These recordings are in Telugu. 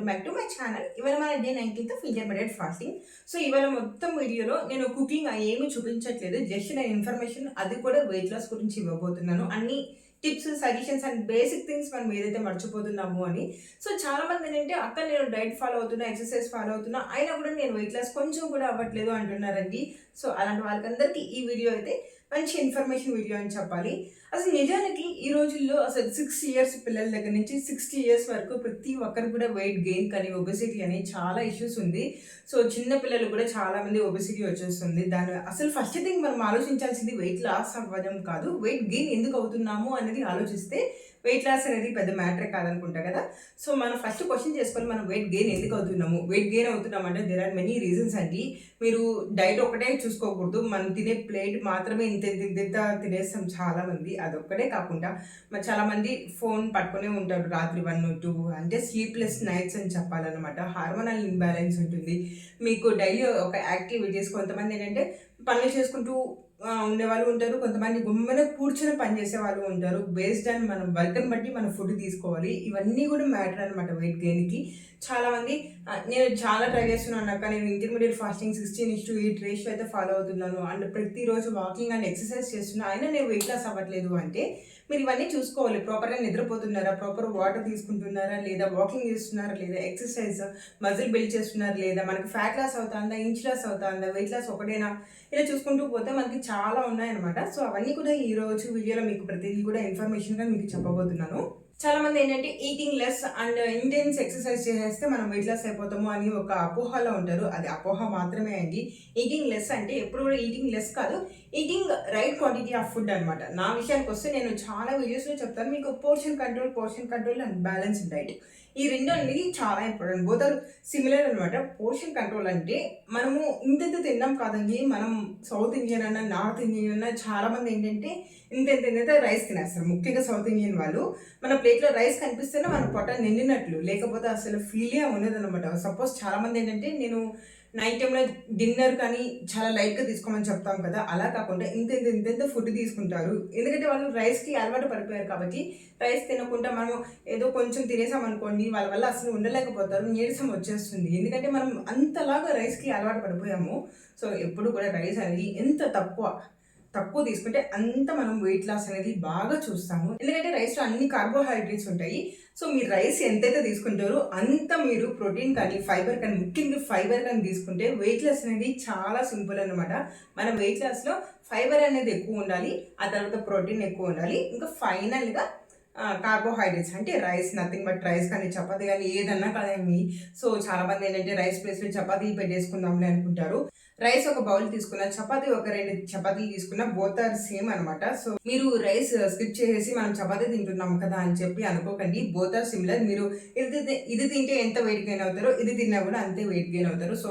Welcome back to my channel ఇవాళ మన day nineteenth intermediate fasting so ఇవాళ మొత్తం వీడియోలో నేను కుకింగ్ ఏమి చూపించట్లేదు. జస్ట్ నేను ఇన్ఫర్మేషన్ అది కూడా వెయిట్ లాస్ గురించి ఇవ్వబోతున్నాను. అన్ని tips suggestions and basic things మనం ఏదైతే మర్చిపోతున్నాము అని. సో చాలా మంది ఏంటంటే అక్కడ నేను డైట్ ఫాలో అవుతున్నా ఎక్సర్సైజ్ ఫాలో అవుతున్నా అయినా కూడా నేను వెయిట్ లాస్ కొంచెం కూడా అవ్వట్లేదు అంటున్నారండి. సో అలాంటి వాళ్ళకందరికీ ఈ వీడియో అయితే మంచి ఇన్ఫర్మేషన్ వీడియో అని చెప్పాలి. అసలు నిజానికి ఈ రోజుల్లో అసలు సిక్స్ ఇయర్స్ పిల్లల దగ్గర నుంచి సిక్స్టీ ఇయర్స్ వరకు ప్రతి ఒక్కరు కూడా వెయిట్ గెయిన్ కానీ ఒబెసిటీ అని చాలా ఇష్యూస్ ఉంది. సో చిన్న పిల్లలు కూడా చాలా మంది ఒబెసిటీ వచ్చేస్తుంది. దాని అసలు ఫస్ట్ థింగ్ మనం ఆలోచించాల్సింది వెయిట్ లాస్ అవ్వడం కాదు. వెయిట్ గెయిన్ ఎందుకు అవుతున్నాము అనేది ఆలోచిస్తే వెయిట్ లాస్ అనేది పెద్ద మ్యాటర్ కాదనుకుంటా కదా? సో మనం ఫస్ట్ క్వశ్చన్ చేసుకొని మనం వెయిట్ గెయిన్ ఎందుకు అవుతున్నాము? వెయిట్ గెయిన్ అవుతున్నాం అంటే దెర్ ఆర్ మెనీ రీజన్స్ అండి. మీరు డైట్ ఒకటే చూసుకోకూడదు. మనం తినే ప్లేట్ మాత్రమే ఇంత ఇంత ఇంత తినేస్తాం చాలామంది. అదొక్కటే కాకుండా మరి చాలామంది ఫోన్ పట్టుకునే ఉంటారు రాత్రి వన్ టూ అంటే స్లీప్లెస్ నైట్స్ అని చెప్పాలన్నమాట. హార్మోనల్ ఇంబ్యాలెన్స్ ఉంటుంది. మీకు డైలీ ఒక యాక్టివిటీస్ కొంతమంది ఏంటంటే పనులు చేసుకుంటూ ఉండేవాళ్ళు ఉంటారు. కొంతమంది గుమ్మన కూర్చొని పని చేసే వాళ్ళు ఉంటారు. బేస్డ్ అండ్ మనం వర్క్ని బట్టి మనం ఫుడ్ తీసుకోవాలి. ఇవన్నీ కూడా మ్యాటర్ అనమాట వెయిట్ గెయిన్కి చాలామంది నేను చాలా ట్రై చేస్తున్నాను అక్క. నేను intermediate fasting sixteen is to eight ratio అయితే ఫాలో అవుతున్నాను. అండ్ ప్రతిరోజు వాకింగ్ అండ్ ఎక్సర్సైజ్ చేస్తున్నా. అయినా నేను వెయిట్ లాస్ అవ్వట్లేదు అంటే మీరు ఇవన్నీ చూసుకోవాలి. ప్రాపర్గా నిద్రపోతున్నారా? ప్రాపర్ వాటర్ తీసుకుంటున్నారా? లేదా వాకింగ్ చేస్తున్నారా? లేదా ఎక్సర్సైజ్ మజిల్ బిల్డ్ చేస్తున్నారా? లేదా మనకి ఫ్యాట్ లాస్ అవుతుందా? ఇంచ్ లాస్ అవుతుందా? వెయిట్ లాస్ ఒకటేనా? ఇలా చూసుకుంటూ పోతే మనకి చాలా ఉన్నాయన్నమాట. సో అవన్నీ కూడా ఈ రోజు వీడియోలో మీకు ప్రతిదీ కూడా ఇన్ఫర్మేషన్గా మీకు చెప్పబోతున్నాను. చాలా మంది ఏంటంటే eating less and intense exercise చేసేస్తే మనం వెయిట్ లాస్ అయిపోతాము అని ఒక అపోహలో ఉంటారు. అది అపోహ మాత్రమే అండి. ఈటింగ్ లెస్ అంటే ఎప్పుడు కూడా ఈటింగ్ లెస్ కాదు. Eating right quantity of food అనమాట నా విషయానికి వస్తే నేను చాలా వీడియోస్లో చెప్తాను. మీకు portion control portion control and balance diet ఈ రెండు అనేది చాలా ఇంపార్టెంట్ బోత్ ఆర్ సిమిలర్ అనమాట పోర్షన్ కంట్రోల్ అంటే మనము ఇంత తిన్నాం కాదండి. మనం సౌత్ ఇండియన్ అన్న నార్త్ ఇండియన్ అన్న చాలా మంది ఏంటంటే ఇంత ఇంత ఇంత రైస్ తినేస్తారు. ముఖ్యంగా సౌత్ ఇండియన్ వాళ్ళు మన ప్లేట్లో రైస్ కనిపిస్తేనే మన పొట్ట నిండినట్లు. లేకపోతే అసలు ఫీలే ఉండదు అనమాట సపోజ్ చాలా మంది ఏంటంటే నేను నైట్ టైంలో డిన్నర్ కానీ చాలా లైట్గా తీసుకోమని చెప్తాం కదా. అలా కాకుండా ఇంత ఇంత ఇంతెంత ఫుడ్ తీసుకుంటారు. ఎందుకంటే వాళ్ళు రైస్కి అలవాటు పడిపోయారు కాబట్టి రైస్ తినకుండా మనం ఏదో కొంచెం తినేసాం అనుకోండి వాళ్ళ వల్ల అసలు ఉండలేకపోతారు నీరసం వచ్చేస్తుంది. ఎందుకంటే మనం అంతలాగా రైస్కి అలవాటు పడిపోయాము. సో ఎప్పుడు కూడా రైస్ అనేది ఎంత తక్కువ తక్కువ తీసుకుంటే అంత మనం వెయిట్ లాస్ అనేది బాగా చూస్తాము. ఎందుకంటే రైస్లో అన్ని కార్బోహైడ్రేట్స్ ఉంటాయి. సో మీరు రైస్ ఎంతైతే తీసుకుంటారో అంత మీరు ప్రోటీన్ కానీ ఫైబర్ కానీ ముఖ్యంగా ఫైబర్ కానీ తీసుకుంటే వెయిట్ లాస్ అనేది చాలా సింపుల్ అనమాట మన వెయిట్ లాస్లో ఫైబర్ అనేది ఎక్కువ ఉండాలి ఆ తర్వాత ప్రోటీన్ ఎక్కువ ఉండాలి. ఇంకా ఫైనల్గా కార్బోహైడ్రేట్స్ అంటే రైస్ నథింగ్ బట్ రైస్ కానీ చపాతీ కానీ ఏదన్నా కాదండి సో చాలా మంది ఏంటంటే రైస్ ప్లేస్లో చపాతీ పెట్టేసుకుందాంలే అనుకుంటారు. రైస్ ఒక బౌల్ తీసుకున్న చపాతి ఒక రెండు చపాతీలు తీసుకున్న బోత్ ఆర్ సేమ్ అనమాట సో మీరు రైస్ uh, స్కిప్ చేసేసి మనం చపాతి తింటున్నాం కదా అని చెప్పి అనుకోకండి. బోత్ ఆర్ సిమిలర్ మీరు ఇది ఇది తింటే ఎంత వెయిట్ గెయిన్ అవుతారో ఇది తిన్నా కూడా అంతే వెయిట్ గెయిన్ అవుతారు. సో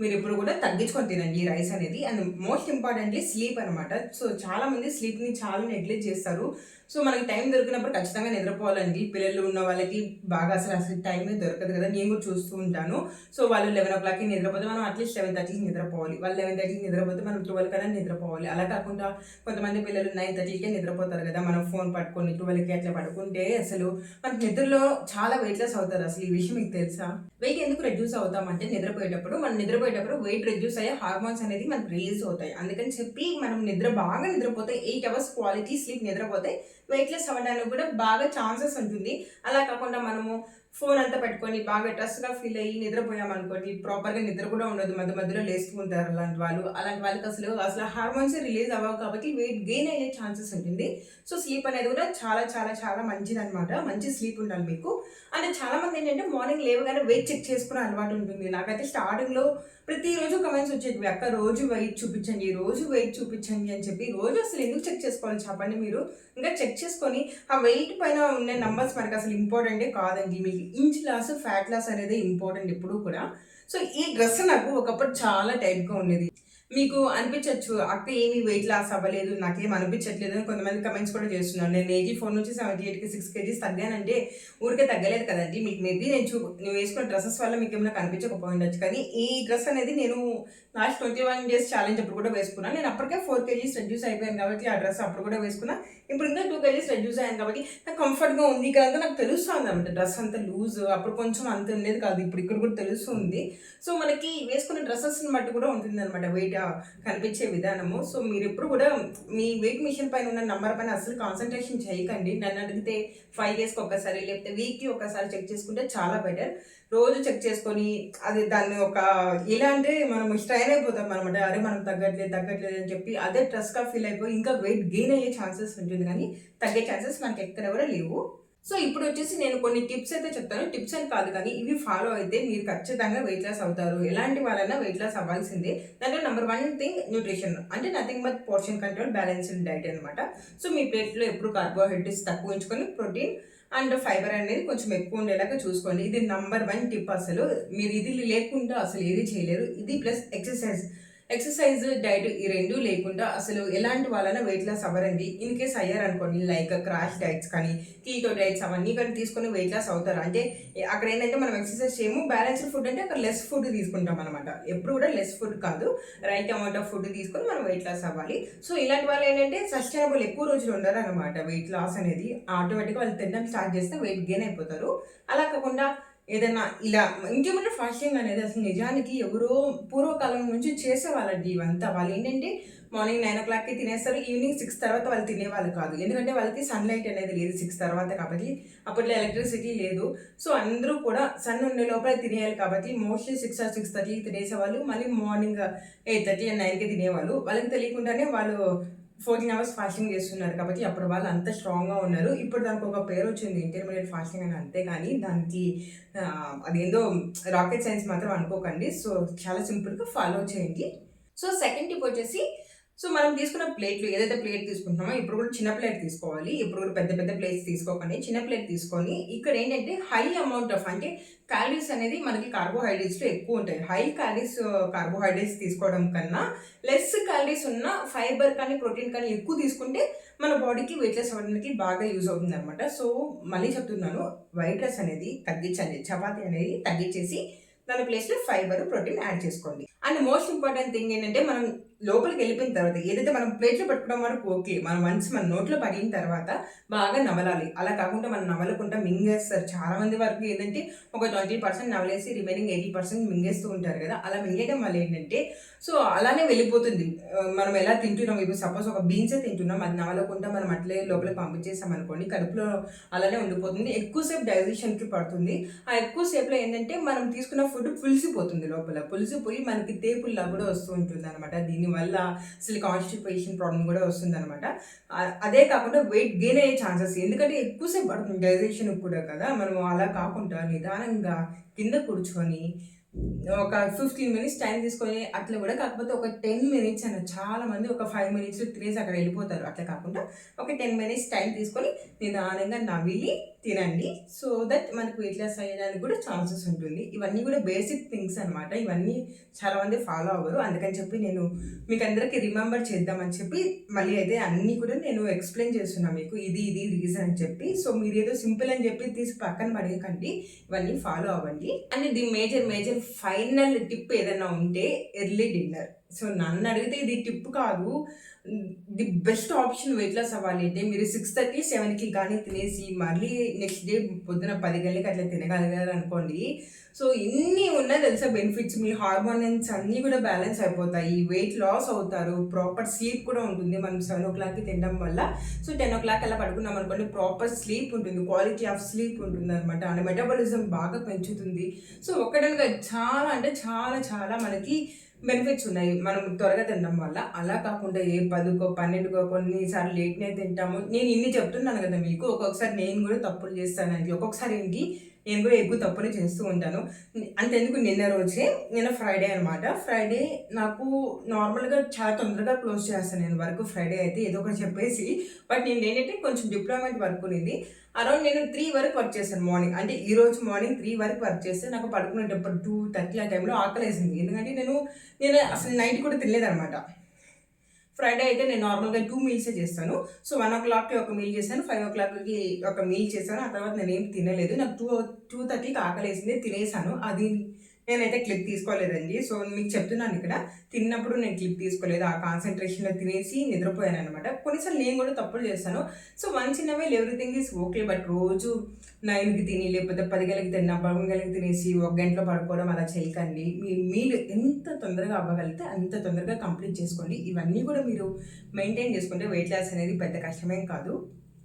మీరు ఇప్పుడు కూడా తగ్గించుకొని తినండి ఈ రైస్ అనేది. అండ్ మోస్ట్ ఇంపార్టెంట్లీ స్లీప్ అనమాట సో చాలా మంది స్లీప్ని చాలా నెగ్లెక్ట్ చేస్తారు. సో మనకి టైం దొరికినప్పుడు ఖచ్చితంగా నిద్రపోవాలండి. పిల్లలు ఉన్న వాళ్ళకి బాగా అసలు అసలు టైమే దొరకదు కదా. నేను కూడా చూస్తూ ఉంటాను. సో వాళ్ళు లెవెన్ ఓ క్లాక్కి నిద్రపోతే మనం అట్లీస్ట్ లెవెన్ థర్టీకి నిద్రపోవాలి. వాళ్ళు లెవెన్ థర్టీకి నిద్రపోతే మనం ట్వెల్వ్ కన్నా నిద్రపోవాలి. అలా కాకుండా కొంతమంది పిల్లలు నైన్ థర్టీకే నిద్రపోతారు కదా. మనం ఫోన్ పట్టుకొని ట్వెల్వ్కి అట్లా పడుకుంటే అసలు మనకి నిద్రలో చాలా వెయిట్ లెస్ అవుతారు అసలు ఈ విషయం మీకు తెలుసా? వెయిట్ ఎందుకు రెడ్యూస్ అవుతామంటే నిద్రపోయేటప్పుడు మనం నిద్రపోయేటప్పుడు వెయిట్ రిడ్యూస్ అయ్యే హార్మోన్స్ అనేది మనకు రిలీజ్ అవుతాయి. అందుకని చెప్పి మనం నిద్ర బాగా నిద్రపోతే ఎయిట్ అవర్స్ క్వాలిటీ స్లీప్ నిద్రపోతే వెయిట్ లెస్ అవ్వడానికి కూడా బాగా ఛాన్సెస్ ఉంటుంది. అలా కాకుండా మనము ఫోన్ అంతా పెట్టుకొని బాగా స్ట్రెస్గా ఫీల్ అయ్యి నిద్రపోయాం అనుకోండి ప్రాపర్గా నిద్ర కూడా ఉండదు మధ్య మధ్యలో లేసుకుంటారు అలాంటి వాళ్ళు. అలాంటి వాళ్ళకి అసలు అసలు హార్మోన్స్ రిలీజ్ అవ్వవు కాబట్టి వెయిట్ గెయిన్ అయ్యే ఛాన్సెస్ ఉంటుంది. సో స్లీప్ అనేది కూడా చాలా చాలా చాలా మంచిది అనమాట మంచి స్లీప్ ఉండాలి మీకు. అండ్ చాలా మంది ఏంటంటే మార్నింగ్ లేవగానే వెయిట్ చెక్ చేసుకునే అలవాటు ఉంటుంది. నాకైతే స్టార్టింగ్లో ప్రతిరోజు కమెంట్స్ వచ్చేవి. అక్క రోజు వెయిట్ చూపించండి రోజు వెయిట్ చూపించండి అని చెప్పి రోజు అసలు ఎందుకు చెక్ చేసుకోవాలి చెప్పండి మీరు? ఇంకా చెక్ చేసుకొని ఆ వెయిట్ పైన ఉన్న నంబర్స్ మనకి అసలు ఇంపార్టెంటే కాదండి. మీకు ఇంచ్ లాస్ ఫ్యాట్ లాస్ అనేది ఇంపార్టెంట్ ఎప్పుడు కూడా. సో ఈ డ్రెస్ నాకు ఒకప్పుడు చాలా టైట్గా ఉండేది. మీకు అనిపించవచ్చు అక్క ఏమి వెయిట్ లాస్ అవ్వలేదు నాకేం అనిపించట్లేదు అని కొంతమంది కమెంట్స్ కూడా చేస్తున్నారు. నేను ఎయిటీ ఫోర్ నుంచి సెవెంటీ ఎయిట్కి సిక్స్ కేజీస్ తగ్గానంటే ఊరికే తగ్గలేదు కదండి. మీకు మేబీ నేను చూ నేను వేసుకున్న డ్రెస్సెస్ వల్ల మీకు ఏమైనా కనిపించకపోయిండొచ్చు కానీ ఈ డ్రెస్ అనేది నేను last twenty one days challenge అప్పుడు కూడా వేసుకున్నాను నేను అప్పటికే ఫోర్ కేజీస్ రెడ్యూస్ అయిపోయాను కాబట్టి ఆ డ్రెస్ అప్పుడు కూడా వేసుకున్నా. ఇప్పుడు ఇంకా టూ కేజీస్ రెడ్యూస్ అయ్యాను కాబట్టి నాకు కంఫర్ట్గా ఉంది కదా నాకు తెలుస్తుంది అనమాట డ్రెస్ అంత లూజ్ అప్పుడు కొంచెం అంత ఉండేది కాదు ఇప్పుడు ఇక్కడ కూడా తెలుస్తుంది. సో మనకి వేసుకున్న డ్రెస్సెస్ని బట్టి కూడా ఉంటుంది అనమాట వెయిట్ కనిపించే విధానము. సో మీరు ఎప్పుడు కూడా మీ వెయిట్ మిషన్ పైన ఉన్న నంబర్ పైన అసలు కాన్సన్ట్రేషన్ చేయకండి. నన్ను అడిగితే ఫైవ్ డేస్కి ఒకసారి లేకపోతే వీక్కి ఒకసారి చెక్ చేసుకుంటే చాలా బెటర్ రోజు చెక్ చేసుకొని అది దాన్ని ఒక ఎలా అంటే మనం స్ట్రైన్ అయిపోతాం అనమాట అరే మనం తగ్గట్లేదు తగ్గట్లేదు అని చెప్పి అదే ట్రస్ట్గా ఫీల్ అయిపోయి ఇంకా వెయిట్ గెయిన్ అయ్యే ఛాన్సెస్ ఉంటుంది. కానీ తగ్గే ఛాన్సెస్ మనకి ఎక్కడ కూడా లేవు. సో ఇప్పుడు వచ్చేసి నేను కొన్ని టిప్స్ అయితే చెప్తాను. టిప్స్ అని కాదు కానీ ఇవి ఫాలో అయితే మీరు ఖచ్చితంగా వెయిట్ లాస్ అవుతారు. ఎలాంటి వాళ్ళైనా వెయిట్ లాస్ అవ్వాల్సిందే. దాంట్లో నెంబర్ వన్ థింగ్ న్యూట్రిషన్ అంటే nothing but portion control balanced diet అనమాట సో మీ ప్లేట్లో ఎప్పుడు కార్బోహైడ్రేట్స్ తక్కువ ఉంచుకొని ప్రోటీన్ అండ్ ఫైబర్ అనేది కొంచెం ఎక్కువ ఉండేలాగా చూసుకోండి. ఇది నంబర్ వన్ టిప్ అసలు. మీరు ఇది లేకుండా అసలు ఏది చేయలేరు. ఇది ప్లస్ ఎక్సర్సైజ్ ఎక్సర్సైజ్ డైట్ ఈ రెండు లేకుండా అసలు ఎలాంటి వాళ్ళైనా వెయిట్ లాస్ అవ్వరండి. ఇన్ కేస్ అయ్యారనుకోండి లైక్ క్రాష్ డైట్స్ కానీ కీటో డైట్స్ అవన్నీ కానీ తీసుకొని వెయిట్ లాస్ అవుతారు? అంటే అక్కడ ఏంటంటే మనం ఎక్సర్సైజ్ చేయము బ్యాలెన్స్డ్ ఫుడ్ అంటే అక్కడ లెస్ ఫుడ్ తీసుకుంటాం అనమాట ఎప్పుడు కూడా లెస్ ఫుడ్ కాదు. రైట్ అమౌంట్ ఆఫ్ ఫుడ్ తీసుకొని మనం వెయిట్ లాస్ అవ్వాలి. సో ఇలాంటి వాళ్ళు ఏంటంటే సస్టైనబుల్ ఎక్కువ రోజులు ఉండరు అనమాట వెయిట్ లాస్ అనేది. ఆటోమేటిక్గా వాళ్ళు తినడం స్టార్ట్ చేస్తే వెయిట్ గెయిన్ అయిపోతారు. అలా కాకుండా ఏదైనా ఇలా ఇంకేమంటే ఫాస్టింగ్ అనేది అసలు నిజానికి ఎవరో పూర్వకాలం నుంచి చేసేవాళ్ళండి ఇవంతా. వాళ్ళు ఏంటంటే మార్నింగ్ నైన్ ఓ క్లాక్కి తినేస్తారు ఈవినింగ్ సిక్స్ తర్వాత వాళ్ళు తినేవాళ్ళు కాదు. ఎందుకంటే వాళ్ళకి సన్లైట్ అనేది లేదు సిక్స్ తర్వాత కాబట్టి అప్పట్లో ఎలక్ట్రిసిటీ లేదు. సో అందరూ కూడా సన్ ఉండే లోపల తినేయాలి కాబట్టి మోస్ట్లీ సిక్స్ ఆర్ సిక్స్ థర్టీకి తినేసేవాళ్ళు మళ్ళీ మార్నింగ్ ఎయిట్ థర్టీ అండ్ నైన్కి తినేవాళ్ళు. వాళ్ళకి తెలియకుండానే వాళ్ళు ఫోర్టీన్ అవర్స్ ఫాస్టింగ్ చేస్తున్నారు. కాబట్టి అప్పుడు వాళ్ళు అంత స్ట్రాంగ్గా ఉన్నారు. ఇప్పుడు దానికి ఒక పేరు వచ్చింది ఇంటర్మీడియట్ ఫాస్టింగ్ అని అంతే కానీ దానికి అదేందో రాకెట్ సైన్స్ మాత్రం అనుకోకండి. సో చాలా సింపుల్గా ఫాలో చేయండి. సో సెకండ్ టిప్ వచ్చేసి సో మనం తీసుకున్న ప్లేట్లు ఏదైతే ప్లేట్ తీసుకుంటున్నామో ఇప్పుడు కూడా చిన్న ప్లేట్ తీసుకోవాలి ఇప్పుడు కూడా పెద్ద పెద్ద ప్లేట్స్ తీసుకోకండి చిన్న ప్లేట్ తీసుకొని ఇక్కడ ఏంటంటే హై అమౌంట్ ఆఫ్ అంటే క్యాలరీస్ అనేది మనకి కార్బోహైడ్రేట్స్లో ఎక్కువ ఉంటాయి. హై క్యాలరీస్ కార్బోహైడ్రేట్స్ తీసుకోవడం కన్నా లెస్ క్యాలరీస్ ఉన్న ఫైబర్ కానీ ప్రోటీన్ కానీ ఎక్కువ తీసుకుంటే మన బాడీకి వెయిట్ లెస్ అవ్వడానికి బాగా యూజ్ అవుతుంది అనమాట సో మళ్ళీ చెప్తున్నాను వైట్ రైస్ అనేది తగ్గించండి. చపాతీ అనేది తగ్గించేసి దాని ప్లేస్లో ఫైబర్ ప్రోటీన్ యాడ్ చేసుకోండి. అండ్ మోస్ట్ ఇంపార్టెంట్ థింగ్ ఏంటంటే మనం లోపలికి వెళ్ళిపోయిన తర్వాత ఏదైతే మనం ప్లేట్లో పెట్టుకోవడం వరకు ఓకే. మన మనసు మన నోట్లో పడిన తర్వాత బాగా నవలాలి అలా కాకుండా మనం నవలకుండా మింగేస్తారు. చాలా మంది వరకు ఏంటంటే ఒక ట్వంటీ పర్సెంట్ నవలేసి రిమైనింగ్ ఎయిటీ పర్సెంట్ మింగేస్తూ ఉంటారు కదా. అలా మింగేయడం వల్ల ఏంటంటే సో అలానే వెళ్ళిపోతుంది. మనం ఎలా తింటున్నాం? ఇప్పుడు సపోజ్ ఒక బీన్సే తింటున్నాం అది నవలకుండా మనం అట్లే లోపలికి పంపించేసాం అనుకోండి కడుపులో అలానే ఉండిపోతుంది. ఎక్కువసేపు డైజెషన్కి పడుతుంది. ఆ ఎక్కువసేపులో ఏంటంటే మనం తీసుకున్న ఫుడ్ పులిసిపోతుంది లోపల. పులిసిపోయి మనకి తేపుల్లా కూడా వస్తూ ఉంటుంది అనమాట దీనివల్ల అసలు కాన్స్టిపేషన్ ప్రాబ్లం కూడా వస్తుంది అనమాట అదే కాకుండా వెయిట్ గెయిన్ అయ్యే ఛాన్సెస్ ఎందుకంటే ఎక్కువసేపు పడుతుంది. డైజెషన్ కూడా కదా. మనం అలా కాకుండా నిదానంగా కింద కూర్చొని ఒక ఫిఫ్టీన్ మినిట్స్ టైం తీసుకొని అట్లా కూడా కాకపోతే ఒక టెన్ మినిట్స్ అన్న చాలా మంది ఒక ఫైవ్ మినిట్స్ తినేసి అక్కడ వెళ్ళిపోతారు. అట్లా కాకుండా ఒక టెన్ మినిట్స్ టైం తీసుకొని నిదానంగా నవ్వి తినండి. సో దట్ మనకు ఇట్లా చేయడానికి అయ్యడానికి కూడా ఛాన్సెస్ ఉంటుంది. ఇవన్నీ కూడా బేసిక్ థింగ్స్ అనమాట ఇవన్నీ చాలా మంది ఫాలో అవ్వరు. అందుకని చెప్పి నేను మీకు అందరికీ రిమెంబర్ చేద్దామని చెప్పి మళ్ళీ అయితే అన్నీ కూడా నేను ఎక్స్ప్లెయిన్ చేస్తున్నాను మీకు. ఇది ఇది రీజన్ అని చెప్పి. సో మీరు ఏదో సింపుల్ అని చెప్పి తీసి పక్కన పడేయకండి. ఇవన్నీ ఫాలో అవ్వండి. And the major major final tip ఏదైనా ఉంటే ఎర్లీ డిన్నర్ సో నన్ను అడిగితే ఇది టిప్ కాదు. The best option weight loss అవ్వాలి. అంటే మీరు సిక్స్ థర్టీ సెవెన్కి కానీ తినేసి మళ్ళీ నెక్స్ట్ డే పొద్దున పది గంటలకి అట్లా తినగలిగారు అనుకోండి. సో ఇన్ని ఉన్నాయి తెలుసా బెనిఫిట్స్ మీ హార్మోన్స్ అన్నీ కూడా బ్యాలెన్స్ అయిపోతాయి. వెయిట్ లాస్ అవుతారు. ప్రాపర్ స్లీప్ కూడా ఉంటుంది. మనం సెవెన్ ఓ క్లాక్కి తినడం వల్ల. సో టెన్ ఓ క్లాక్ అలా పడుకున్నాం అనుకోండి ప్రాపర్ స్లీప్ ఉంటుంది. క్వాలిటీ ఆఫ్ స్లీప్ ఉంటుంది అనమాట అండ్ మెటబాలిజం బాగా పెంచుతుంది. సో ఒక్కడనగా చాలా అంటే చాలా చాలా మనకి బెనిఫిట్స్ ఉన్నాయి. మనం త్వరగా తినడం వల్ల. అలా కాకుండా ఏ పదుకో పన్నెండుకో కొన్నిసార్లు లేట్నే తింటాము. నేను ఇన్ని చెప్తున్నాను కదా మీకు. ఒక్కొక్కసారి నేను కూడా తప్పులు చేస్తానండి ఒక్కొక్కసారి ఏంటి? నేను కూడా ఎక్కువ తప్పులు చేస్తూ ఉంటాను. అంతెందుకు నిన్న రోజే నిన్న ఫ్రైడే అనమాట. ఫ్రైడే నాకు నార్మల్గా చాలా తొందరగా క్లోజ్ చేస్తాను నేను వర్క్ ఫ్రైడే అయితే ఏదో ఒకటి చెప్పేసి. బట్ నేను ఏంటంటే కొంచెం డిప్లాయ్మెంట్ వర్క్ ఉంది అరౌండ్ నేను త్రీ వరకు వర్క్ చేశాను మార్నింగ్ అంటే ఈ రోజు మార్నింగ్ త్రీ వరకు వర్క్ చేస్తే నాకు పడుకునేటప్పుడు టూ థర్టీ ఆ టైంలో ఆకలేసింది. ఎందుకంటే నేను నేను అసలు నైట్ కూడా తినలేదనమాట. ఫ్రైడే అయితే నేను నార్మల్గా టూ మీల్సే చేస్తాను. సో వన్ ఓ క్లాక్కి ఒక మీల్ చేశాను ఫైవ్ ఓ క్లాక్కి ఒక మీల్ చేశాను. ఆ తర్వాత నేను ఏం తినలేదు. నాకు టూ టూ థర్టీకి ఆకలేసింది తినేసాను. అది నేనైతే క్లిప్ తీసుకోలేదండి. సో మీకు చెప్తున్నాను ఇక్కడ. తిన్నప్పుడు నేను క్లిప్ తీసుకోలేదు. ఆ కాన్సన్ట్రేషన్లో తినేసి నిద్రపోయాను అనమాట కొన్నిసార్లు నేను కూడా తప్పులు చేస్తాను. So once in a way everything is okay but రోజు నైన్కి తిని లేకపోతే పది గలకి తిన్నా పదకొండు గలకి తినేసి ఒక గంటలో పడుకోవడం అలా చేయకండి. మీ మీలు ఎంత తొందరగా అవ్వగలిగితే అంత తొందరగా కంప్లీట్ చేసుకోండి. ఇవన్నీ కూడా మీరు మెయింటైన్ చేసుకుంటే వెయిట్ లాస్ అనేది పెద్ద కష్టమేం కాదు.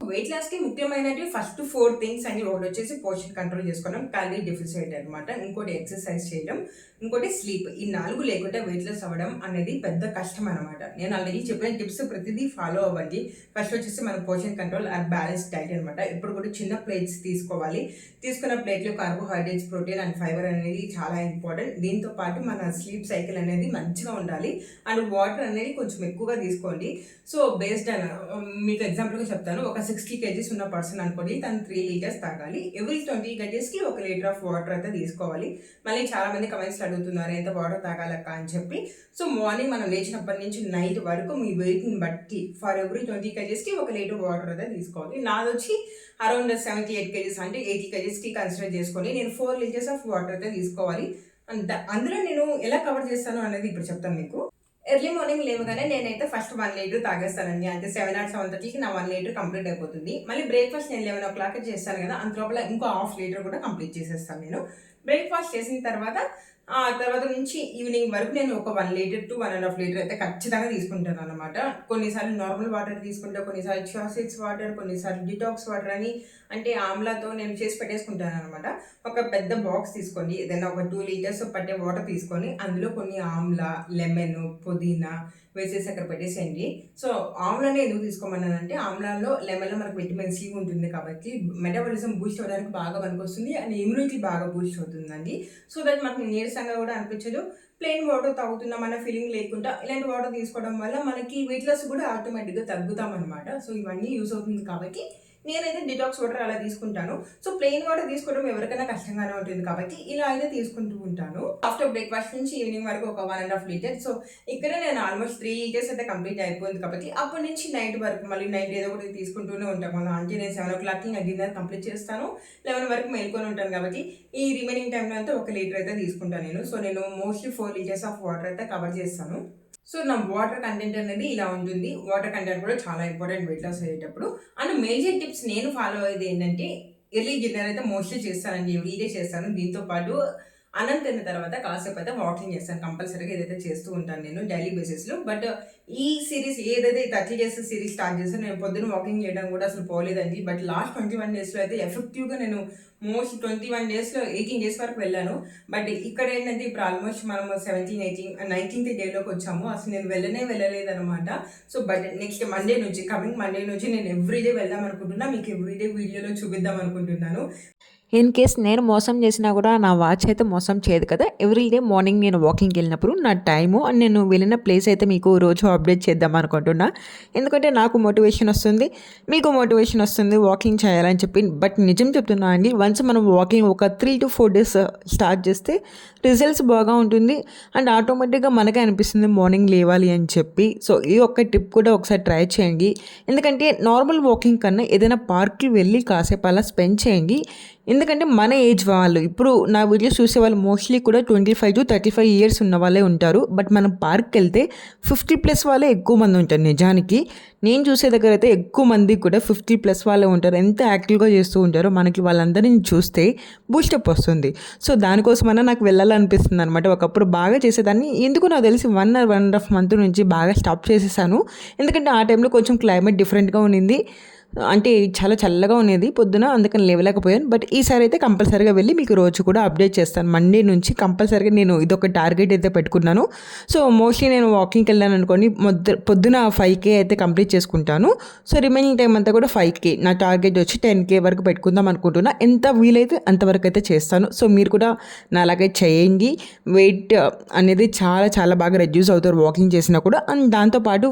వెయిట్ లాస్కి ముఖ్యమైనవి ఫస్ట్ ఫోర్ థింగ్స్ అని ఒకటి వచ్చేసి పోషన్ కంట్రోల్ చేసుకోవడం క్యాలరీ డెఫిసిట్ అనమాట ఇంకోటి ఎక్సర్సైజ్ చేయడం ఇంకోటి స్లీప్ ఈ నాలుగు లేకుంటే వెయిట్ లాస్ అవ్వడం అనేది పెద్ద కష్టం అనమాట నేను ఆల్రెడీ చెప్పిన టిప్స్ ప్రతిదీ ఫాలో అవ్వండి. ఫస్ట్ వచ్చేసి మన portion control and balance diet అనమాట ఇప్పుడు కూడా చిన్న ప్లేట్స్ తీసుకోవాలి. తీసుకున్న ప్లేట్లో కార్బోహైడ్రేట్స్ ప్రోటీన్ అండ్ ఫైబర్ అనేది చాలా ఇంపార్టెంట్ దీంతో పాటు మన స్లీప్ సైకిల్ అనేది మంచిగా ఉండాలి. అండ్ వాటర్ అనేది కొంచెం ఎక్కువగా తీసుకోండి. సో బేస్డ్ అన్ మీకు ఎగ్జాంపుల్గా చెప్తాను. ఒక సిక్స్టీ కేజీస్ ఉన్న పర్సన్ అనుకోండి తను త్రీ లీటర్స్ తాగాలి. ఎవ్రీ ట్వంటీ కేజీస్కి ఒక లీటర్ ఆఫ్ వాటర్ అయితే తీసుకోవాలి. మళ్ళీ చాలా మంది కమెంట్స్ అడుగుతున్నారు ఎంత వాటర్ తాగాలక్క? అని చెప్పి. సో మార్నింగ్ మనం లేచినప్పటి నుంచి నైట్ వరకు మీ వెయిట్ని బట్టి ఫర్ ఎవ్రీ ట్వంటీ కేజీస్కి ఒక లీటర్ వాటర్ అయితే తీసుకోవాలి. నాదొచ్చి అరౌండ్ సెవెంటీ ఎయిట్ కేజీస్ అంటే ఎయిటీ కేజీస్కి కన్సిడర్ చేసుకొని నేను ఫోర్ లీటర్స్ ఆఫ్ వాటర్ అయితే తీసుకోవాలి. అంత అందులో నేను ఎలా కవర్ చేస్తాను అనేది ఇప్పుడు చెప్తాను మీకు. ఎర్లీ మార్నింగ్ లేవగానే నేనైతే ఫస్ట్ వన్ లీటర్ తాగేస్తానండి. అంటే సెవెన్ ఆర్ సెవెన్ థర్టీకి నా వన్ లీటర్ కంప్లీట్ అయిపోతుంది. మళ్ళీ బ్రేక్ఫాస్ట్ నేను లెవెన్ ఓ క్లాక్ చేస్తాను కదా అంత లోపల ఇంకో హాఫ్ లీటర్ కూడా కంప్లీట్ చేసేస్తాను నేను. బ్రేక్ఫాస్ట్ చేసిన తర్వాత ఆ తర్వాత నుంచి ఈవినింగ్ వరకు నేను ఒక one litre to one and half litre అయితే ఖచ్చితంగా తీసుకుంటాను అనమాట కొన్నిసార్లు నార్మల్ వాటర్ తీసుకుంటా కొన్నిసార్లు చాసిడ్స్ వాటర్ కొన్నిసార్లు డిటాక్స్ వాటర్ అని అంటే ఆమ్లాతో నేను చేసి పెట్టేసుకుంటాను అనమాట ఒక పెద్ద బాక్స్ తీసుకోండి ఏదైనా ఒక టూ లీటర్స్ పట్టే వాటర్ తీసుకొని అందులో కొన్ని ఆమ్లా లెమన్ పుదీనా వేసేసి అక్కడ పెట్టేసేయండి. సో ఆమ్లానే ఎందుకు తీసుకోమన్నానంటే ఆమ్లాలో లెమన్లో మనకు విటమిన్ సి ఉంటుంది కాబట్టి మెటబాలిజం బూస్ట్ అవ్వడానికి బాగా పనికొస్తుంది అండ్ ఇమ్యూనిటీ బాగా బూస్ట్ అవుతుందండి. సో దట్ మనకు నీరసంగా కూడా అనిపించదు. ప్లెయిన్ వాటర్ తాగుతున్నాం అన్న ఫీలింగ్ లేకుండా ఇలాంటి వాటర్ తీసుకోవడం వల్ల మనకి వెయిట్ లాస్ కూడా ఆటోమేటిక్గా తగ్గుతాం అనమాట సో ఇవన్నీ యూస్ అవుతుంది కాబట్టి నేనైతే డిటాక్స్ వాటర్ అలా తీసుకుంటాను. సో ప్లెయిన్ వాటర్ తీసుకోవడం ఎవరికైనా కష్టంగానే ఉంటుంది కాబట్టి ఇలా అయితే తీసుకుంటూ ఉంటాను. ఆఫ్టర్ బ్రేక్ఫాస్ట్ నుంచి ఈవినింగ్ వరకు ఒక one and half litre so ఇక్కడ నేను ఆల్మోస్ట్ త్రీ లీటర్స్ అయితే కంప్లీట్ అయిపోయింది కాబట్టి అప్పటి నుంచి నైట్ వరకు మళ్ళీ నైట్ ఏదో ఒకటి తీసుకుంటూనే ఉంటాను మన అంటే నేను సెవెన్ ఓ క్లాక్కి నా డిన్నర్ కంప్లీట్ చేస్తాను. లెవెన్ వరకు మేల్కొని ఉంటాను కాబట్టి ఈ రిమైనింగ్ టైంలో అయితే ఒక లీటర్ అయితే తీసుకుంటాను నేను. సో నేను mostly four litres of water అయితే కవర్ చేస్తాను. సో నా వాటర్ కంటెంట్ అనేది ఇలా ఉంటుంది. వాటర్ కంటెంట్ కూడా చాలా ఇంపార్టెంట్ వెయిట్ లాస్ అయ్యేటప్పుడు. అండ్ మేజర్ టిప్స్ నేను ఫాలో అయ్యేది ఏంటంటే ఎర్లీ డిన్నర్ అయితే మోస్ట్లీ చేస్తానండి. ఎవ్రీడే చేస్తాను. దీంతో పాటు అన్నం తిన్న తర్వాత కాసేపు అయితే వాకింగ్ చేస్తాను కంపల్సరీగా ఏదైతే చేస్తూ ఉంటాను నేను డైలీ బేసిస్లో బట్ ఈ సిరీస్ ఏదైతే థర్టీ డేస్ సిరీస్ స్టార్ట్ చేస్తాను నేను పొద్దున వాకింగ్ చేయడం కూడా అసలు పోలేదండి. బట్ లాస్ట్ ట్వంటీ వన్ డేస్లో అయితే ఎఫెక్టివ్గా నేను మోస్ట్ ట్వంటీ వన్ డేస్లో ఎయిటీన్ డేస్ వరకు వెళ్ళాను. బట్ ఇక్కడ ఏంటంటే ఇప్పుడు ఆల్మోస్ట్ మనం సెవెంటీన్ ఎయిటీన్ నైన్టీన్త్ డేలోకి వచ్చాము. అసలు నేను వెళ్ళనే వెళ్ళలేదు అనమాట సో బట్ నెక్స్ట్ మండే నుంచి కమింగ్ మండే నుంచి నేను ఎవ్రీడే వెళ్దాం అనుకుంటున్నా. మీకు ఎవ్రీడే వీడియోలో చూపిద్దాం అనుకుంటున్నాను. ఇన్ కేస్ నేను మోసం చేసినా కూడా నా వాచ్ అయితే మోసం చేయదు కదా. ఎవ్రీ డే మార్నింగ్ నేను వాకింగ్కి వెళ్ళినప్పుడు నా టైము అండ్ నేను వెళ్ళిన ప్లేస్ అయితే మీకు రోజు అప్డేట్ చేద్దాం అనుకుంటున్నా. ఎందుకంటే నాకు మోటివేషన్ వస్తుంది మీకు మోటివేషన్ వస్తుంది వాకింగ్ చేయాలని చెప్పి. బట్ నిజం చెప్తున్నా అండి వన్స్ మనం వాకింగ్ ఒక three to four days start చేస్తే రిజల్ట్స్ బాగా ఉంటుంది. అండ్ ఆటోమేటిక్గా మనకే అనిపిస్తుంది మార్నింగ్ లేవాలి అని చెప్పి. సో ఈ ఒక్క టిప్ కూడా ఒకసారి ట్రై చేయండి. ఎందుకంటే నార్మల్ వాకింగ్ కన్నా ఏదైనా పార్క్కి వెళ్ళి కాసేపు అలా స్పెండ్ చేయండి. ఎందుకంటే మన ఏజ్ వాళ్ళు ఇప్పుడు నా వీడియోస్ చూసే వాళ్ళు మోస్ట్లీ కూడా twenty five to thirty five years ఉన్న వాళ్ళే ఉంటారు. బట్ మనం పార్క్కి వెళ్తే ఫిఫ్టీ ప్లస్ వాళ్ళే ఎక్కువ మంది ఉంటారు నిజానికి. నేను చూసే దగ్గర అయితే ఎక్కువ మంది కూడా ఫిఫ్టీ ప్లస్ వాళ్ళే ఉంటారు. ఎంత యాక్టివ్గా చేస్తూ ఉంటారో మనకి వాళ్ళందరినీ చూస్తే బూస్టప్ వస్తుంది. సో దానికోసమైనా నాకు వెళ్ళాలనిపిస్తుంది అనమాట ఒకప్పుడు బాగా చేసేదాన్ని. ఎందుకు నాకు తెలిసి one or one and half month నుంచి బాగా స్టాప్ చేసేసాను. ఎందుకంటే ఆ టైంలో కొంచెం క్లైమేట్ డిఫరెంట్గా ఉండింది. అంటే చాలా చల్లగా ఉండేది పొద్దున అందుకని లేవలేకపోయాను. బట్ ఈసారి అయితే కంపల్సరీగా వెళ్ళి మీకు రోజు కూడా అప్డేట్ చేస్తాను. మండే నుంచి కంపల్సరీగా నేను ఇదొక టార్గెట్ అయితే పెట్టుకున్నాను. సో మోస్ట్లీ నేను వాకింగ్కి వెళ్ళాను అనుకోండి మొద్ద పొద్దున ఫైవ్ కే అయితే కంప్లీట్ చేసుకుంటాను. సో రిమైనింగ్ టైం అంతా కూడా ఫైవ్ కే నా టార్గెట్ వచ్చి టెన్ కే వరకు పెట్టుకుందాం అనుకుంటున్నా. ఎంత వీలైతే అంతవరకు అయితే చేస్తాను. సో మీరు కూడా నా అలాగే చేయండి. వెయిట్ అనేది చాలా చాలా బాగా రెడ్యూస్ అవుతారు వాకింగ్ చేసినా కూడా. అండ్ దాంతోపాటు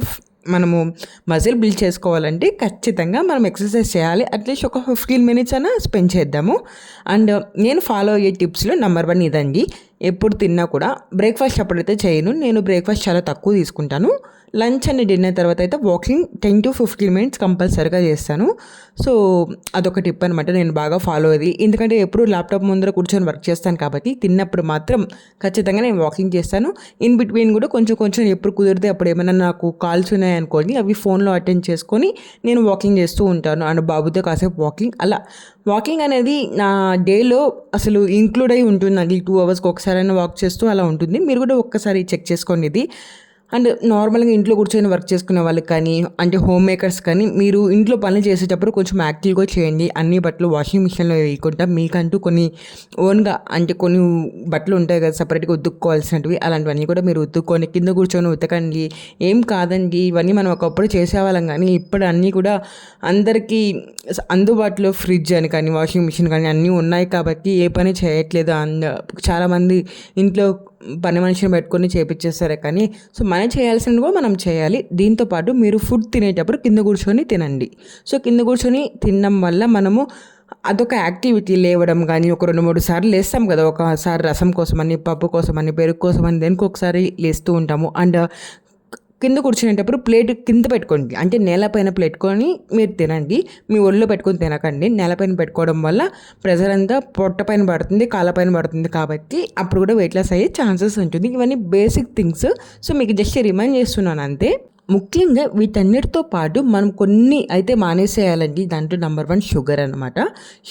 మనము మజిల్ బిల్డ్ చేసుకోవాలంటే ఖచ్చితంగా మనం ఎక్సర్సైజ్ చేయాలి. అట్లీస్ట్ ఒక ఫిఫ్టీన్ మినిట్స్ అయినా స్పెండ్ చేద్దాము. అండ్ నేను ఫాలో అయ్యే టిప్స్లో నెంబర్ వన్ ఇదండి. ఎప్పుడు తిన్నా కూడా బ్రేక్ఫాస్ట్ అప్పుడైతే చేయను. నేను బ్రేక్ఫాస్ట్ చాలా తక్కువ తీసుకుంటాను. లంచ్ అండ్ డిన్నర్ తర్వాత అయితే walking ten to fifteen minutes కంపల్సరీగా చేస్తాను. సో అదొక టిప్ అనమాట నేను బాగా ఫాలో అయ్యి ఎందుకంటే ఎప్పుడు ల్యాప్టాప్ ముందర కూర్చొని వర్క్ చేస్తాను కాబట్టి తిన్నప్పుడు మాత్రం ఖచ్చితంగా నేను వాకింగ్ చేస్తాను. ఇన్ బిట్వీన్ కూడా కొంచెం కొంచెం ఎప్పుడు కుదిరితే అప్పుడు ఏమైనా నాకు కాల్స్ ఉన్నాయనుకోండి అవి ఫోన్లో అటెండ్ చేసుకొని నేను వాకింగ్ చేస్తూ ఉంటాను. అండ్ బాబుతో కాసేపు వాకింగ్ అలా. వాకింగ్ అనేది నా డేలో అసలు ఇంక్లూడ్ అయి ఉంటుంది. అది టూ అవర్స్కి ఒకసారైనా వాక్ చేస్తూ అలా ఉంటుంది. మీరు కూడా ఒక్కసారి చెక్ చేసుకోండి ఇది. అండ్ నార్మల్గా ఇంట్లో కూర్చొని వర్క్ చేసుకునే వాళ్ళకి కానీ అంటే హోమ్ మేకర్స్ కానీ మీరు ఇంట్లో పనులు చేసేటప్పుడు కొంచెం యాక్టివ్గా చేయండి. అన్ని బట్టలు వాషింగ్ మిషన్లో వేయకుండా మీకంటూ కొన్ని ఓన్గా అంటే కొన్ని బట్టలు ఉంటాయి కదా సపరేట్గా ఉతుక్కోవాల్సినవి అలాంటివన్నీ కూడా మీరు ఉతుక్కొని కింద కూర్చొని ఉతకండి. ఏం కాదండి ఇవన్నీ మనం ఒకప్పుడు చేసేవాళ్ళం కానీ ఇప్పుడు అన్నీ కూడా అందరికీ అందుబాటులో ఫ్రిడ్జ్ అని కానీ వాషింగ్ మిషన్ కానీ అన్నీ ఉన్నాయి కాబట్టి ఏ పని చేయట్లేదు. అండ్ చాలామంది ఇంట్లో పని మనిషిని పెట్టుకొని చేపించేస్తారు కానీ సో మన చేయాల్సినవి కూడా మనం చేయాలి. దీంతో పాటు మీరు ఫుడ్ తినేటప్పుడు కింద కూర్చొని తినండి. సో కింద కూర్చొని తినడం వల్ల మనము అదొక యాక్టివిటీ లేవడం కానీ ఒక రెండు మూడు సార్లు లేస్తాం కదా ఒకసారి రసం కోసమని పప్పు కోసమని పెరుగు కోసమని దేనికి ఒకసారి లేస్తూ ఉంటాము. అండ్ కింద కూర్చునేటప్పుడు ప్లేట్ కింద పెట్టుకోండి. అంటే నేలపైన పెట్టుకొని మీరు తినండి. మీ ఒళ్ళో పెట్టుకొని తినకండి. నేలపైన పెట్టుకోవడం వల్ల ప్రెజర్ అంతా పొట్ట పైన పడుతుంది కాళ్ళపైన పడుతుంది కాబట్టి అప్పుడు కూడా వెయిట్ లాస్ అయ్యే ఛాన్సెస్ ఉంటుంది. ఇవన్నీ బేసిక్ థింగ్స్ సో మీకు జస్ట్ రిమైండ్ చేస్తున్నాను అంతే. ముఖ్యంగా వీటన్నిటితో పాటు మనం కొన్ని అయితే మానేసేయాలండి. దాంట్లో నెంబర్ వన్ షుగర్ అనమాట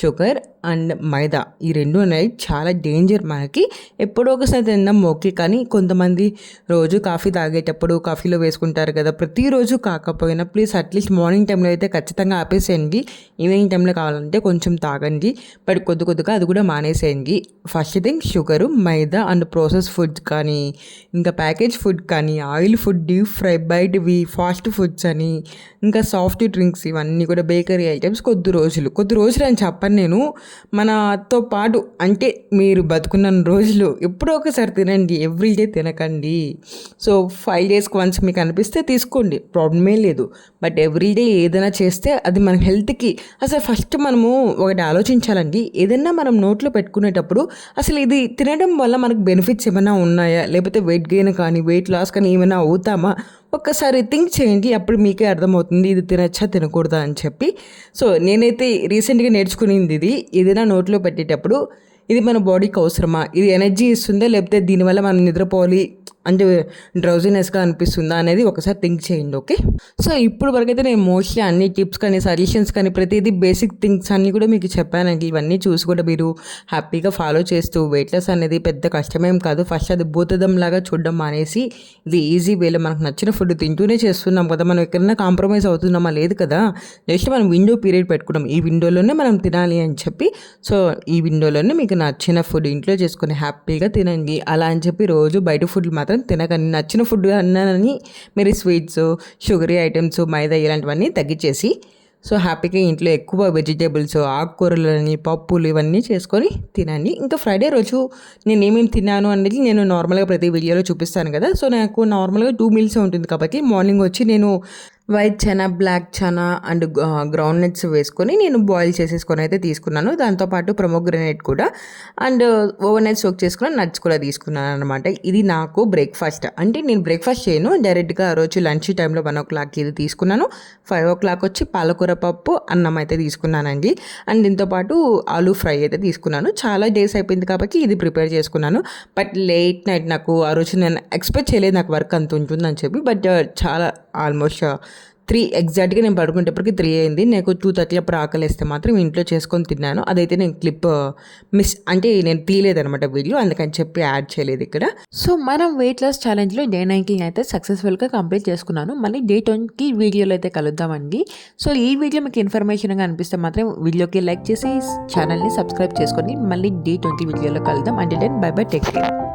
షుగర్ అండ్ మైదా ఈ రెండు అనేవి చాలా డేంజర్ మనకి. ఎప్పుడో ఒకసారి తిందాం ఓకే. కానీ కొంతమంది రోజు కాఫీ తాగేటప్పుడు కాఫీలో వేసుకుంటారు కదా ప్రతిరోజు కాకపోయినా ప్లీజ్ అట్లీస్ట్ మార్నింగ్ టైంలో అయితే ఖచ్చితంగా ఆపేసేయండి. ఈవినింగ్ టైంలో కావాలంటే కొంచెం తాగండి. బట్ కొద్ది కొద్దిగా అది కూడా మానేసేయండి. First thing sugar maida and process food కానీ ఇంకా ప్యాకేజ్ ఫుడ్ కానీ ఆయిల్ ఫుడ్ డీప్ ఫ్రై ఇవి ఫాస్ట్ ఫుడ్స్ అని ఇంకా సాఫ్ట్ డ్రింక్స్ ఇవన్నీ కూడా బేకరీ ఐటమ్స్ కొద్ది రోజులు. కొద్ది రోజులు అని చెప్పను నేను. మనతో పాటు అంటే మీరు బతుకున్న రోజులు ఎప్పుడో ఒకసారి తినండి. ఎవ్రీ డే తినకండి. సో ఫైవ్ డేస్కి వన్స్ మీకు అనిపిస్తే తీసుకోండి. ప్రాబ్లమే లేదు. బట్ ఎవ్రీ డే ఏదైనా చేస్తే అది మన హెల్త్కి అసలు ఫస్ట్ మనము ఒకటి ఆలోచించాలండి. ఏదైనా మనం నోట్లో పెట్టుకునేటప్పుడు అసలు ఇది తినడం వల్ల మనకు బెనిఫిట్స్ ఏమైనా ఉన్నాయా? లేకపోతే వెయిట్ గెయిన్ కానీ వెయిట్ లాస్ కానీ ఏమైనా అవుతామా? ఒక్కసారి థింక్ చేయండి అప్పుడు మీకే అర్థమవుతుంది ఇది తినచ్చా తినకూడదా అని చెప్పి. సో నేనైతే రీసెంట్గా నేర్చుకునింది ఇది. ఏదైనా నోట్లో పెట్టేటప్పుడు ఇది మన బాడీకి అవసరమా? ఇది ఎనర్జీ ఇస్తుందా? లేకపోతే దీనివల్ల మనం నిద్రపోవాలి? అంటే డ్రౌజినెస్గా అనిపిస్తుందా? అనేది ఒకసారి థింక్ చేయండి ఓకే సో ఇప్పుడు వరకైతే నేను మోస్ట్లీ అన్ని టిప్స్ కానీ సజెషన్స్ కానీ ప్రతిదీ బేసిక్ థింగ్స్ అన్నీ కూడా మీకు చెప్పానండి ఇవన్నీ చూసి కూడా మీరు హ్యాపీగా ఫాలో చేస్తూ వెయిట్ లాస్ అనేది పెద్ద కష్టమేం కాదు. ఫస్ట్ అది భూతదం లాగా చూడడం మానేసి ఇది ఈజీ వేలో మనకు నచ్చిన ఫుడ్ తింటూనే చేస్తున్నాం కదా. మనం ఎక్కడైనా కాంప్రమైజ్ అవుతున్నామా? లేదు కదా. జస్ట్ మనం విండో పీరియడ్ పెట్టుకున్నాం. ఈ విండోలోనే మనం తినాలి అని చెప్పి సో ఈ విండోలోనే మీకు నచ్చిన ఫుడ్ ఇంట్లో చేసుకొని హ్యాపీగా తినండి. అలా అని చెప్పి రోజు బయట ఫుడ్ మాత్రం తినకండి. నచ్చిన ఫుడ్ అన్నానని మీరు స్వీట్స్ షుగరీ ఐటమ్స్ మైదా ఇలాంటివన్నీ తగ్గించేసి సో హ్యాపీగా ఇంట్లో ఎక్కువ వెజిటేబుల్స్ ఆకుకూరలని పప్పులు ఇవన్నీ చేసుకొని తినండి. ఇంకా ఫ్రైడే రోజు నేను ఏమేమి తిన్నాను అనేది నేను నార్మల్గా ప్రతి వీడియోలో చూపిస్తాను కదా. సో నాకు నార్మల్గా టూ మీల్స్ ఉంటుంది కాబట్టి మార్నింగ్ వచ్చి నేను white chana black chana and groundnuts వేసుకొని నేను బాయిల్ చేసేసుకొని అయితే తీసుకున్నాను. దాంతోపాటు ప్రొమోగ్రనేట్ కూడా అండ్ ఓవర్ నైట్ సోక్ చేసుకున్న నట్స్ కూడా తీసుకున్నాను అనమాట ఇది నాకు బ్రేక్ఫాస్ట్ అంటే నేను బ్రేక్ఫాస్ట్ చేయను. డైరెక్ట్గా ఆ రోజు లంచ్ టైంలో వన్ ఓ క్లాక్ ఇది తీసుకున్నాను. ఫైవ్ ఓ క్లాక్ వచ్చి పాలకూర పప్పు అన్నం అయితే తీసుకున్నానండి. అండ్ దీంతోపాటు ఆలూ ఫ్రై అయితే తీసుకున్నాను. చాలా డేస్ అయిపోయింది కాబట్టి ఇది ప్రిపేర్ చేసుకున్నాను. బట్ లేట్ నైట్ నాకు ఆ రోజు నేను ఎక్స్పెక్ట్ చేయలేదు. నాకు వర్క్ అంత ఉంటుందని చెప్పి. బట్ చాలా ఆల్మోస్ట్ త్రీ ఎగ్జాక్ట్గా నేను పడుకునేటప్పటికి త్రీ అయింది. నాకు టూ థర్టీ అప్పుడు ఆకలి వేస్తే మాత్రం ఇంట్లో చేసుకొని తిన్నాను. అదైతే నేను క్లిప్ మిస్ అంటే నేను తీయలేదనమాట వీడియో అందుకని చెప్పి యాడ్ చేయలేదు ఇక్కడ. సో మనం వెయిట్ లాస్ ఛాలెంజ్లో డే నైన్కింగ్ అయితే సక్సెస్ఫుల్గా కంప్లీట్ చేసుకున్నాను. మళ్ళీ డే ట్వంటీ వీడియోలో అయితే కలుద్దామండి. సో ఈ వీడియో మీకు ఇన్ఫర్మేషన్గా అనిపిస్తే మాత్రం వీడియోకి లైక్ చేసి ఛానల్ని సబ్స్క్రైబ్ చేసుకొని మళ్ళీ డే ట్వంటీ వీడియోలో కలుద్దాం. అంటే then bye bye take care